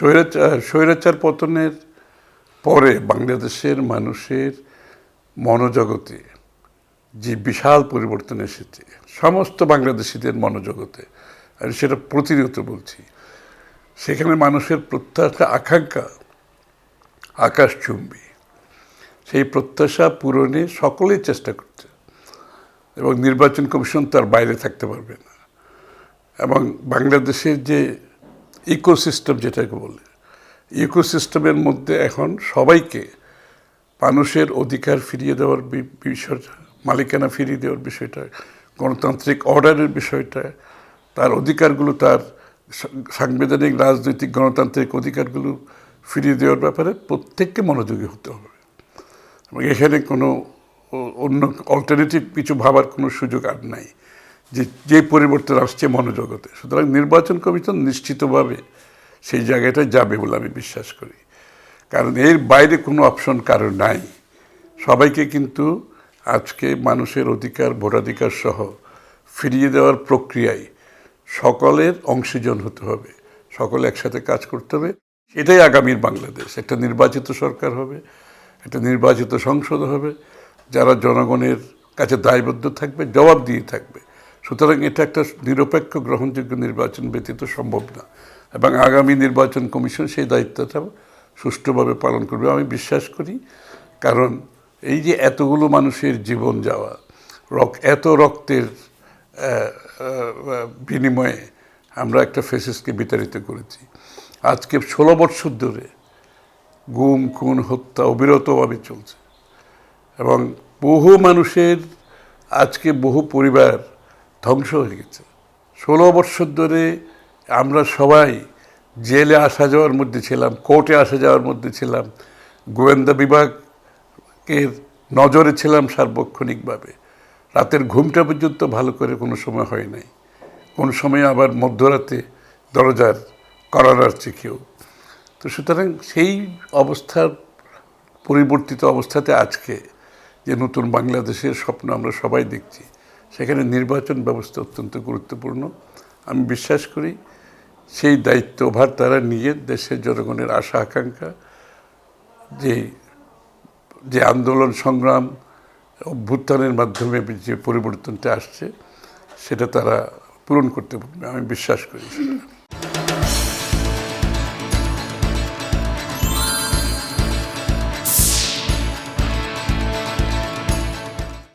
স্বৈরাচার স্বৈরাচার পতনের পরে বাংলাদেশের মানুষের মনোজগতে যে বিশাল পরিবর্তন এসেছে, সমস্ত বাংলাদেশিদের মনোজগতে আমি সেটা প্রতিনিয়ত বলছি, সেখানে মানুষের প্রত্যাশা, আকাঙ্ক্ষা, আকাশচুম্বী, সেই প্রত্যাশা পূরণে সকলেই চেষ্টা করছে এবং নির্বাচন কমিশন তার বাইরে থাকতে পারবে না এবং বাংলাদেশের যে ইকোসিস্টেম যেটাকে বলে। ইকোসিস্টেমের মধ্যে এখন সবাইকে মানুষের অধিকার ফিরিয়ে দেওয়ার বিষয়টা, মালিকানা ফিরিয়ে দেওয়ার বিষয়টা, গণতান্ত্রিক অর্ডারের বিষয়টা, তার অধিকারগুলো, তার সাংবিধানিক, রাজনৈতিক, গণতান্ত্রিক অধিকারগুলো ফিরিয়ে দেওয়ার ব্যাপারে প্রত্যেককে মনোযোগী হতে হবে। এবং এখানে কোনো অন্য অল্টারনেটিভ কিছু ভাবার কোনো সুযোগ আর নাই। যে যে পরিবর্তন আসছে মনোজগতে। সুতরাং নির্বাচন কমিশন নিশ্চিতভাবে সেই জায়গাটায় যাবে বলে আমি বিশ্বাস করি। কারণ এর বাইরে কোনো অপশন কারও নাই। সবাইকে কিন্তু আজকে মানুষের অধিকার, ভোটাধিকার সহ ফিরিয়ে দেওয়ার প্রক্রিয়ায় সকলের অংশীজন হতে হবে। সকলে একসাথে কাজ করতে হবে। এটাই আগামীর বাংলাদেশ। একটা নির্বাচিত সরকার হবে, একটা নির্বাচিত সংসদ হবে। যারা জনগণের কাছে দায়বদ্ধ থাকবে জবাব দিয়ে থাকবে। সুতরাং এটা একটা নিরপেক্ষ গ্রহণযোগ্য নির্বাচন ব্যতীত সম্ভব না। এবং আগামী নির্বাচন কমিশন সেই দায়িত্বটা সুষ্ঠুভাবে পালন করবে। আমি বিশ্বাস করি, কারণ এই যে এতগুলো মানুষের জীবন যাওয়া, রক, এত রক্তের বিনিময়ে আমরা একটা ফেসিসকে বিতাড়িত করেছি। আজকে ষোলো বৎসর ধরে গুম, খুন, হত্যা অবিরতভাবে চলছে। এবং বহু মানুষের আজকে বহু পরিবার ধ্বংস হয়ে গেছে। ষোলো বৎসর ধরে আমরা সবাই জেলে আসা যাওয়ার মধ্যে ছিলাম, কোর্টে আসা যাওয়ার মধ্যে ছিলাম, গোয়েন্দা বিভাগের নজরে ছিলাম সার্বক্ষণিকভাবে। রাতের ঘুমটা পর্যন্ত ভালো করে কোনো সময় হয় নাই। কোন সময় আবার মধ্যরাতে দরজার করার কেউ তো সুতরাং সেই অবস্থার পরিবর্তিত অবস্থাতে আজকে যে নতুন বাংলাদেশের স্বপ্ন আমরা সবাই দেখছি সেখানে নির্বাচন ব্যবস্থা অত্যন্ত গুরুত্বপূর্ণ। আমি বিশ্বাস করি সেই দায়িত্বভার তারা নিয়ে দেশের জনগণের আশা, আকাঙ্ক্ষা, যে যে আন্দোলন সংগ্রাম, অভ্যুত্থানের মাধ্যমে যে পরিবর্তনটা আসছে, সেটা তারা পূরণ করতে আমি বিশ্বাস করি